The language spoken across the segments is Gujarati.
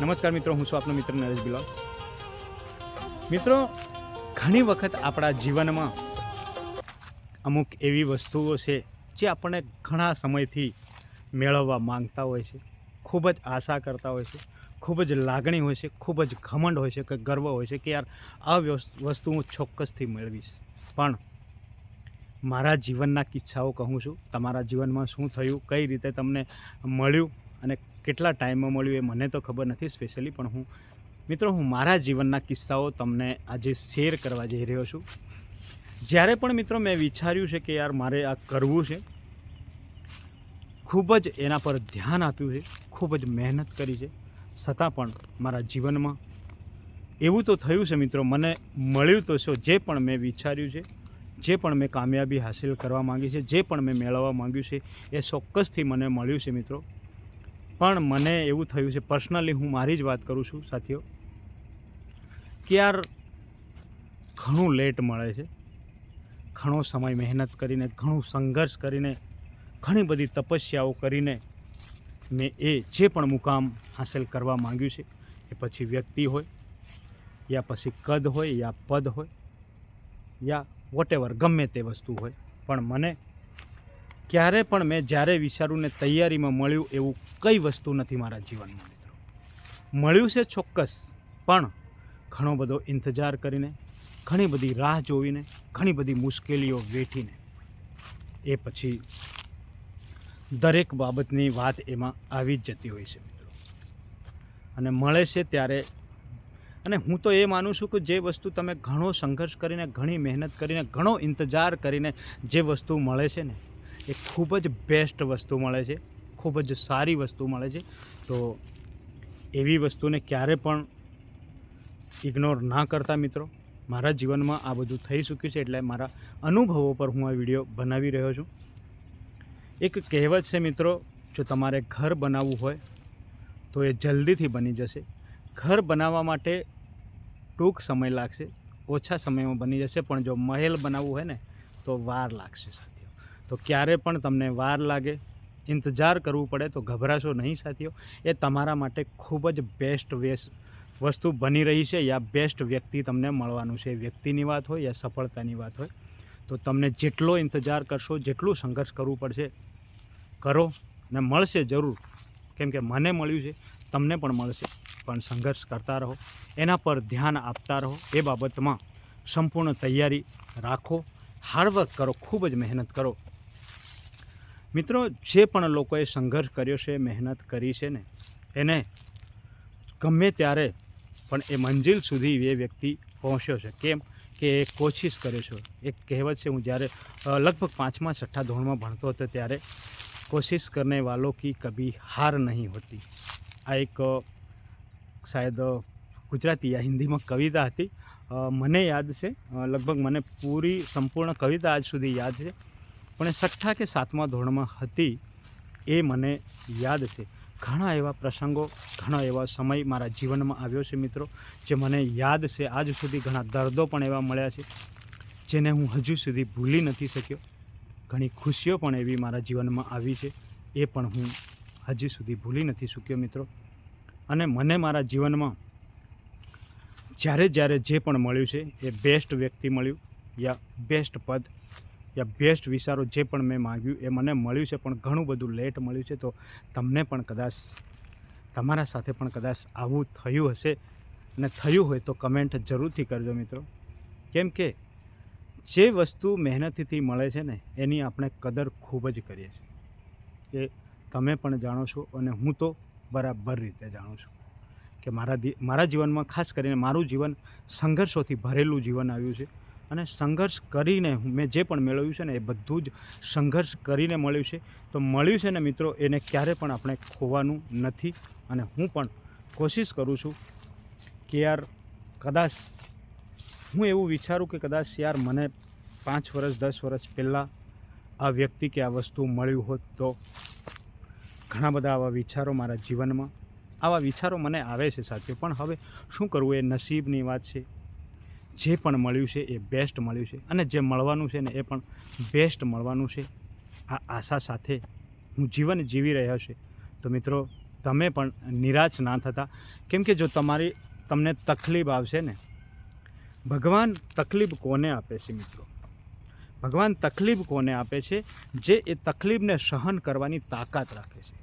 નમસ્કાર મિત્રો, હું છું આપનો મિત્ર નરેશ બિલોલ. મિત્રો, ઘણી વખત આપણા જીવનમાં અમુક એવી વસ્તુઓ છે જે આપણને ઘણા સમયથી મેળવવા માંગતા હોય છે. ખૂબ જ આશા કરતા હોય છે, ખૂબ જ લાગણી હોય છે, ખૂબ જ ઘમંડ હોય છે કે ગર્વ હોય છે કે યાર, આ વસ્તુ હું ચોક્કસથી મેળવીશ. પણ મારા જીવનના કિસ્સાઓ કહું છું, તમારા જીવનમાં શું થયું, કઈ રીતે તમને મળ્યું અને કેટલા ટાઈમમાં મળ્યું એ મને તો ખબર નથી સ્પેશિયલી પણ હું, મિત્રો, હું મારા જીવનના કિસ્સાઓ તમને આજે શેર કરવા જઈ રહ્યો છું. જ્યારે પણ, મિત્રો, મેં વિચાર્યું છે કે યાર મારે આ કરવું છે, ખૂબ જ એના પર ધ્યાન આપ્યું છે, ખૂબ જ મહેનત કરી છે. છતાં પણ મારા જીવનમાં એવું તો થયું છે, મિત્રો, મને મળ્યું તો છે, જે પણ મેં વિચાર્યું છે, જે પણ મેં કામયાબી હાસિલ કરવા માંગી છે, જે પણ મેં મેળવવા માંગ્યું છે, એ ચોક્કસથી મને મળ્યું છે, મિત્રો. પણ મને એવું થયું છે પર્સનલી હું મારી જ વાત કરું છું, સાથીઓ, કે યાર ઘણું લેટ મળે છે, ઘણો સમય મહેનત કરીને, ઘણું સંઘર્ષ કરીને, ઘણી બધી તપસ્યાઓ કરીને મેં એ જે પણ મુકામ હાંસલ કરવા માંગ્યું છે, એ પછી વ્યક્તિ હોય, યા પછી કદ હોય, યા પદ હોય, યા વોટેવર ગમે તે વસ્તુ હોય. પણ મને ક્યારે પણ મેં જ્યારે વિચારું ને તૈયારીમાં મળ્યું એવું કઈ વસ્તુ નથી મારા જીવનમાં, મિત્રો. મળ્યું છે ચોક્કસ, પણ ઘણો બધો ઇંતજાર કરીને, ઘણી બધી રાહ જોઈને ઘણી બધી મુશ્કેલીઓ વેઠીને. એ પછી દરેક બાબતની વાત એમાં આવી જ જતી હોય છે, મિત્રો. અને મળે છે ત્યારે, અને હું તો એ માનું છું કે જે વસ્તુ તમે ઘણો સંઘર્ષ કરીને, ઘણી મહેનત કરીને, ઘણો ઇંતજાર કરીને જે વસ્તુ મળે છે ને એ ખૂબ જ બેસ્ટ વસ્તુ મળે છે. ખૂબ જ સારી વસ્તુ મળે છે. તો એવી વસ્તુને ક્યારે પણ ઇગ્નોર ના કરતા મિત્રો. મારા જીવનમાં આ બધું થઈ ચૂક્યું છે એટલે મારા અનુભવો પર હું આ વીડિયો બનાવી રહ્યો છું. એક કહેવત છે મિત્રો, જો તમારે ઘર બનાવવું હોય, તો એ જલ્દીથી બની જશે. ઘર બનાવવા માટે ટૂંક સમય લાગશે, ઓછા સમયમાં બની જશે, પણ જો મહેલ બનાવવું હોય ને, તો વાર લાગશે તો ક્યારે પણ તમને વાર લાગે, ઇંતજાર કરવું પડે તો ગભરાશો નહીં સાથીઓ. એ તમારા માટે ખૂબ જ બેસ્ટ વેસ, વસ્તુ બની રહી છે યા બેસ્ટ વ્યક્તિ તમને મળવાનું છે. વ્યક્તિની વાત હોય યા સફળતાની વાત હોય. તો તમને જેટલો ઇંતજાર કરશો, જેટલું સંઘર્ષ કરવું પડશે, કરો ને મળશે જરૂર. કેમ કે મને મળ્યું છે, તમને પણ મળશે. પણ સંઘર્ષ કરતા રહો. એના પર ધ્યાન આપતા રહો. એ બાબતમાં સંપૂર્ણ તૈયારી રાખો. હાર્ડવર્ક કરો. ખૂબ જ મહેનત કરો. મિત્રો, જે પણ લોકોએ સંઘર્ષ કર્યો છે, મહેનત કરી છે ને, એને ગમે ત્યારે, પણ એ મંજિલ સુધી એ વ્યક્તિ પહોંચ્યો છે. કેમ કે એ કોશિશ કર્યો છે. એક કહેવત છે, હું જ્યારે લગભગ પાંચમા છઠ્ઠા ધોરણમાં ભણતો હતો, ત્યારે કોશિશ કરને વાલો કી કભી હાર નહીં હોતી. આ એક શાયદ ગુજરાતી યા હિન્દીમાં કવિતા હતી. મને યાદ છે લગભગ મને પૂરી સંપૂર્ણ કવિતા આજ સુધી યાદ છે. પણ એ છઠ્ઠા કે સાતમા ધોરણમાં હતી એ મને યાદ છે. ઘણા એવા પ્રસંગો, ઘણા એવા સમય મારા જીવનમાં આવ્યો છે મિત્રો, જે મને યાદ છે. આજ સુધી ઘણા દર્દો પણ એવા મળ્યા છે, જેને હું હજુ સુધી ભૂલી નથી શક્યો. ઘણી ખુશીઓ પણ એવી મારા જીવનમાં આવી છે, એ પણ હું હજી સુધી ભૂલી નથી શક્યો મિત્રો. અને મને મારા જીવનમાં જ્યારે જ્યારે જે પણ મળ્યું છે, એ બેસ્ટ વ્યક્તિ મળ્યું, યા બેસ્ટ પદ યા બેસ્ટ વિચારો જે પણ મેં માગ્યું એ મને મળ્યું છે, પણ ઘણું બધું લેટ મળ્યું છે, તો તમને પણ કદાચ, તમારા સાથે પણ કદાચ આવું થયું હશે અને થયું હોય તો કમેન્ટ જરૂરથી કરજો મિત્રો. કેમ કે જે વસ્તુ મહેનતથી મળે છે ને, એની આપણે કદર ખૂબ જ કરીએ છીએ. કે તમે પણ જાણો છો અને હું તો બરાબર રીતે જાણું છું કે મારા મારા જીવનમાં ખાસ કરીને મારું જીવન સંઘર્ષોથી ભરેલું જીવન આવ્યું છે. અને સંઘર્ષ કરીને મેં જે પણ મેળવ્યું છે ને એ બધું જ સંઘર્ષ કરીને મળ્યું છે. તો મળ્યું છે ને મિત્રો, એને ક્યારે પણ આપણે ખોવાનું નથી. અને હું પણ કોશિશ કરું છું કે યાર કદાચ હું એવું વિચારું કે કદાચ યાર મને પાંચ વર્ષ, દસ વર્ષ પહેલાં આ વ્યક્તિ કે આ વસ્તુ મળ્યું હોત તો ઘણા બધા આવા વિચારો મારા જીવનમાં, આવા વિચારો મને આવે છે સાથે. પણ હવે શું કરવું એ નસીબની વાત છે. જે પણ મળ્યું છે એ બેસ્ટ મળ્યું છે. અને જે મળવાનું છે ને એ પણ બેસ્ટ મળવાનું છે. આ આશા સાથે હું જીવન જીવી રહ્યો છે. તો મિત્રો, તમે પણ નિરાશ ના થતા. કેમ કે જો તમારી, તમને તકલીફ આવશે ને, ભગવાન તકલીફ કોને આપે છે મિત્રો? ભગવાન તકલીફ કોને આપે છે? જે એ તકલીફને સહન કરવાની તાકાત રાખે છે.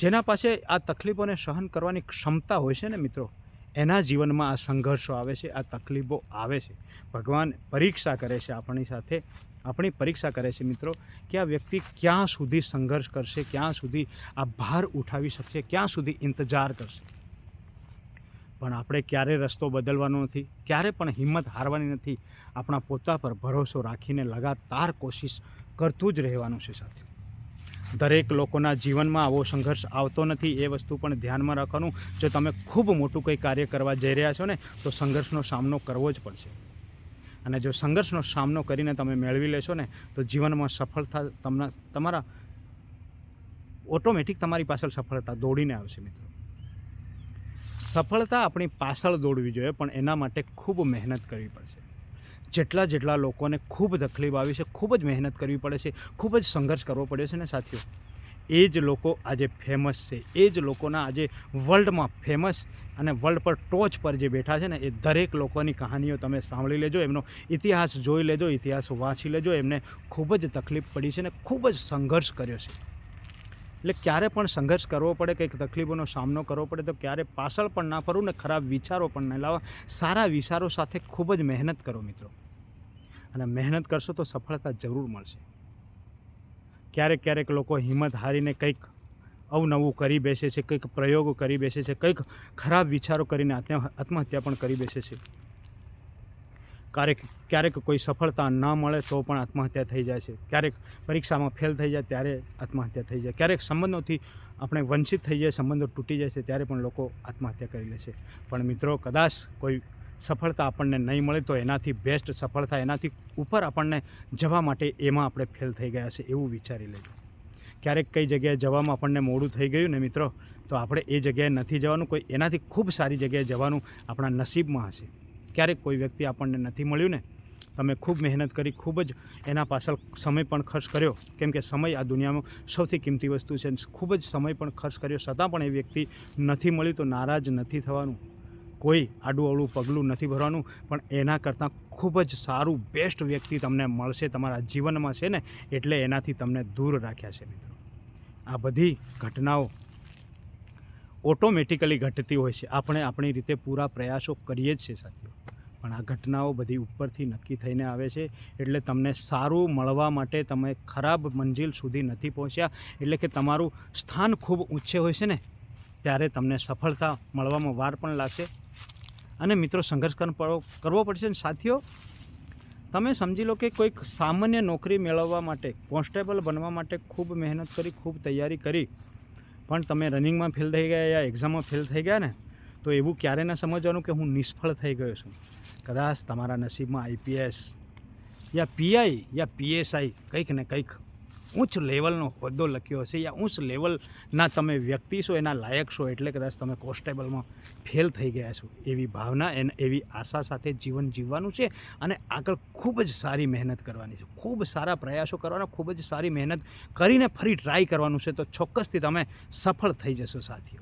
જેના પાસે આ તકલીફોને સહન કરવાની ક્ષમતા હોય છે ને મિત્રો એના જીવનમાં આ સંઘર્ષો આવે છે, આ તકલીફો આવે છે. ભગવાન પરીક્ષા કરે છે આપણી સાથે. આપણી પરીક્ષા કરે છે મિત્રો કે આ વ્યક્તિ ક્યાં સુધી સંઘર્ષ કરશે, ક્યાં સુધી આ ભાર ઉઠાવી શકશે, ક્યાં સુધી ઇંતજાર કરશે. પણ આપણે ક્યારે રસ્તો બદલવાનો નથી, ક્યારે પણ હિંમત હારવાની નથી. આપણા પોતા પર ભરોસો રાખીને લગાતાર કોશિશ કરતું જ રહેવાનું છે સાથે. દરેક લોકોના જીવનમાં આવો સંઘર્ષ આવતો નથી, એ વસ્તુ પણ ધ્યાનમાં રાખવાનું. જો તમે ખૂબ મોટું કંઈ કાર્ય કરવા જઈ રહ્યા છો ને, તો સંઘર્ષનો સામનો કરવો જ પડશે. અને જો સંઘર્ષનો સામનો કરીને તમે મેળવી લેશો ને, તો જીવનમાં સફળતા તમને, તમારા ઓટોમેટિક તમારી પાછળ સફળતા દોડીને આવશે મિત્રો. સફળતા આપણી પાછળ દોડવી જોઈએ, પણ એના માટે ખૂબ મહેનત કરવી પડશે. જેટલા જેટલા લોકોને ખૂબ તકલીફ આવી છે, ખૂબ જ મહેનત કરવી પડે છે, ખૂબ જ સંઘર્ષ કરવો પડે છે ને સાથીઓ. એ જ લોકો આજે ફેમસ છે, એ જ લોકોના આજે વર્લ્ડમાં ફેમસ અને વર્લ્ડ પર ટોચ પર જે બેઠા છે ને, એ દરેક લોકોની કહાનીઓ તમે સાંભળી લેજો, એમનો ઇતિહાસ જોઈ લેજો, ઇતિહાસ વાંચી લેજો, એમને ખૂબ જ તકલીફ પડી છે ને, ખૂબ જ સંઘર્ષ કર્યો છે. એટલે ક્યારે પણ સંઘર્ષ કરવો પડે, કંઈક તકલીફોનો સામનો કરવો પડે, તો ક્યારે પાછળ પણ ના ફરવું ને ખરાબ વિચારો પણ ન લાવવા સારા વિચારો સાથે ખૂબ જ મહેનત કરો મિત્રો. અને મહેનત કરશો તો સફળતા જરૂર મળશે. ક્યારેક ક્યારેક લોકો હિંમત હારીને કંઈક અવનવું કરી બેસે છે, કંઈક પ્રયોગો કરી બેસે છે, કંઈક ખરાબ વિચારો કરીને આત્મ, આત્મહત્યા પણ કરી બેસે છે. ક્યારેક ક્યારેક કોઈ સફળતા ન મળે તો પણ આત્મહત્યા થઈ જાય છે. ક્યારેક પરીક્ષામાં ફેલ થઈ જાય ત્યારે આત્મહત્યા થઈ જાય. ક્યારેક સંબંધોથી આપણે વંચિત થઈ જાય સંબંધો તૂટી જાય છે ત્યારે પણ લોકો આત્મહત્યા કરી લે છે. પણ મિત્રો, કદાચ કોઈ સફળતા આપણને નહીં મળે તો એનાથી બેસ્ટ સફળતા એનાથી ઉપર આપણને જવા માટે એમાં આપણે ફેલ થઈ ગયા છે એવું વિચારી લેજો. ક્યારેક કઈ જગ્યાએ જવામાં આપણને મોડું થઈ ગયું ને મિત્રો, તો આપણે એ જગ્યાએ નથી જવાનું, કોઈ એનાથી ખૂબ સારી જગ્યાએ જવાનું આપણા નસીબમાં હશે. ક્યારેક કોઈ વ્યક્તિ આપણને નથી મળ્યું ને, તમે ખૂબ મહેનત કરી, ખૂબ જ એના પાછળ સમય પણ ખર્ચ કર્યો, કેમ કે સમય આ દુનિયામાં સૌથી કિંમતી વસ્તુ છે ખૂબ જ સમય પણ ખર્ચ કર્યો, છતાં પણ એ વ્યક્તિ નથી મળ્યું તો નારાજ નથી થવાનું. કોઈ આડું પગલું નથી ભરવાનું, પણ એના કરતાં ખૂબ જ સારું બેસ્ટ વ્યક્તિ તમને મળશે, તમારા જીવનમાં છે ને, એટલે એનાથી તમને દૂર રાખ્યા છે મિત્રો. આ બધી ઘટનાઓ ઓટોમેટિકલી ઘટતી હોય છે. આપણે આપણી રીતે પૂરા પ્રયાસો કરીએ જ છે સાથીઓ. પણ આ ઘટનાઓ બધી ઉપરથી નક્કી થઈને આવે છે, એટલે તમને સારું મળવા માટે તમે ખરાબ મંજિલ સુધી નથી પહોંચ્યા, એટલે કે તમારું સ્થાન ખૂબ ઊંચે હોય છે ને, ત્યારે તમને સફળતા મળવામાં વાર પણ લાગશે. અને મિત્રો સંઘર્ષ કરવો પડશે. ને સાથીઓ, તમે સમજી લો કે કોઈક સામાન્ય નોકરી મેળવવા માટે, કોન્સ્ટેબલ બનવા માટે ખૂબ મહેનત કરી, ખૂબ તૈયારી કરી, પણ તમે રનિંગમાં ફેલ થઈ ગયા યા એક્ઝામમાં ફેલ થઈ ગયા ને, તો એવું ક્યારે ન સમજવાનું કે હું નિષ્ફળ થઈ ગયો છું. કદાચ તમારા નસીબમાં આઈપીએસ યા પીઆઈ યા પીએસઆઈ કંઈક ને કંઈક ઉચ્ચ લેવલનો હોદ્દો લખ્યો હશે યા ઉચ્ચ લેવલના તમે વ્યક્તિ છો, એના લાયક છો, એટલે કદાચ તમે કોન્સ્ટેબલમાં ફેલ થઈ ગયા છો. એવી ભાવના એને, એવી આશા સાથે જીવન જીવવાનું છે અને આગળ ખૂબ જ સારી મહેનત કરવાની છે. ખૂબ સારા પ્રયાસો કરવાના, ખૂબ જ સારી મહેનત કરીને ફરી ટ્રાય કરવાનું છે, તો ચોક્કસથી તમે સફળ થઈ જશો સાથીઓ.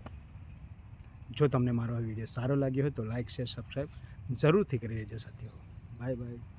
જો તમને મારો આ વીડિયો સારો લાગ્યો હોય તો લાઇક શેર સબસ્ક્રાઈબ જરૂરથી કરી દેજો સાથીઓ. Bye bye